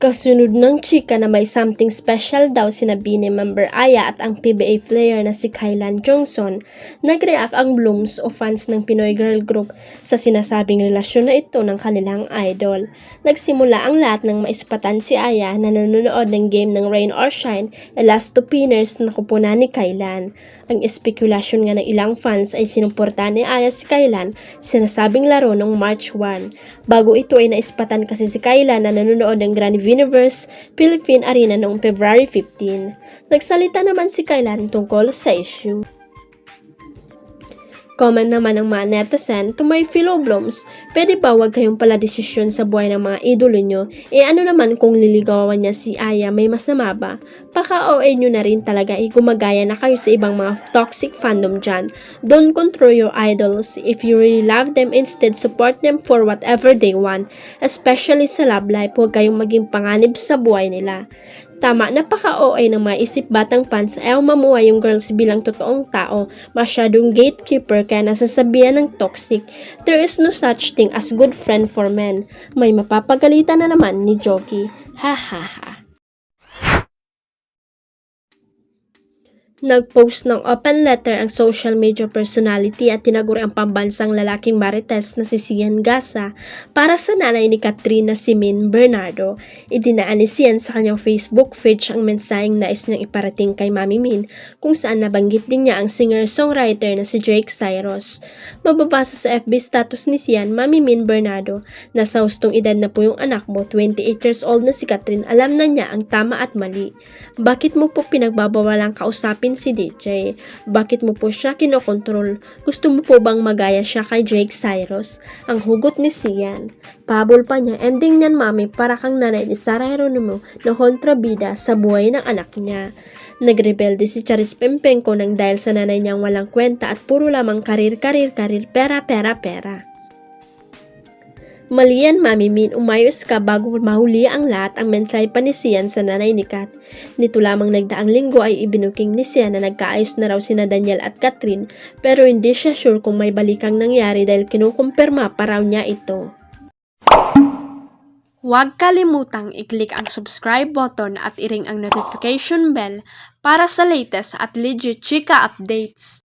Kasunod ng chika na may something special daw sina Bini member Aya at ang PBA player na si Kylan Johnson, nag-react ang Blooms o fans ng Pinoy Girl Group sa sinasabing relasyon na ito ng kanilang idol. Nagsimula ang lahat ng maispatan si Aya na nanonood ng game ng Rain or Shine last two pinners na kupunan ni Kylan. Ang espekulasyon nga ng ilang fans ay sinuportahan ni Aya si Kylan sinasabing laro noong March 1. Bago ito ay naispatan kasi si Kylan na nanonood ng Grand Universe Philippine Arena noong February 15. Nagsalita naman si Kylan tungkol sa issue. Comment naman ng mga netizen to my fellow blooms, pwede ba wag kayong pala desisyon sa buhay ng mga idolo nyo? E ano naman kung liligawan niya si Aya may masama ba? Paka-OA nyo na rin talaga e gumagaya na kayo sa ibang mga toxic fandom dyan. Don't control your idols. If you really love them, instead support them for whatever they want. Especially sa love life, huwag kayong maging panganib sa buhay nila. Tama, napaka-OA ng mga isip batang fans ayaw mamuhay yung girls bilang totoong tao, masyadong gatekeeper kaya nasasabihan ng toxic. There is no such thing as good friend for men. May mapapagalitan na naman ni Jogi. Ha ha ha. Nag-post ng open letter ang social media personality at tinaguri ang pambansang lalaking marites na si Sian Gasa para sa nanay ni Catherine na si Min Bernardo. Idinaan ni Sian sa kanyang Facebook page ang mensaheng nais niyang iparating kay Mami Min kung saan nabanggit din niya ang singer-songwriter na si Drake Cyrus. Mababasa sa FB status ni Sian, Mami Min Bernardo, nasa hustong edad na po yung anak mo, 28 years old na si Catherine, alam na niya ang tama at mali. Bakit mo po pinagbabawalang kausapin si DJ? Bakit mo po siya kinokontrol? Gusto mo po bang magaya siya kay Drake Cyrus? Ang hugot ni Sian. Pabol pa niya, ending niyan mami para kang nanay ni Sarah Geronimo na kontrabida sa buhay ng anak niya. Nagrebelde si Charis Pempenko nang dahil sa nanay niyang walang kwenta at puro lamang karir, karir, karir, pera, pera, pera. Mali yan, Mami Min. Umayos ka bago mahuli ang lahat ang mensahe pa ni Sian sa nanay ni Kat. Nito lamang nagdaang linggo ay ibinuking ni Sian na nagkaayos na raw sina Daniel at Catherine pero hindi siya sure kung may balikang nangyari dahil kinukumpirma pa raw niya ito. Huwag kalimutang i-click ang subscribe button at i-ring ang notification bell para sa latest at legit chika updates.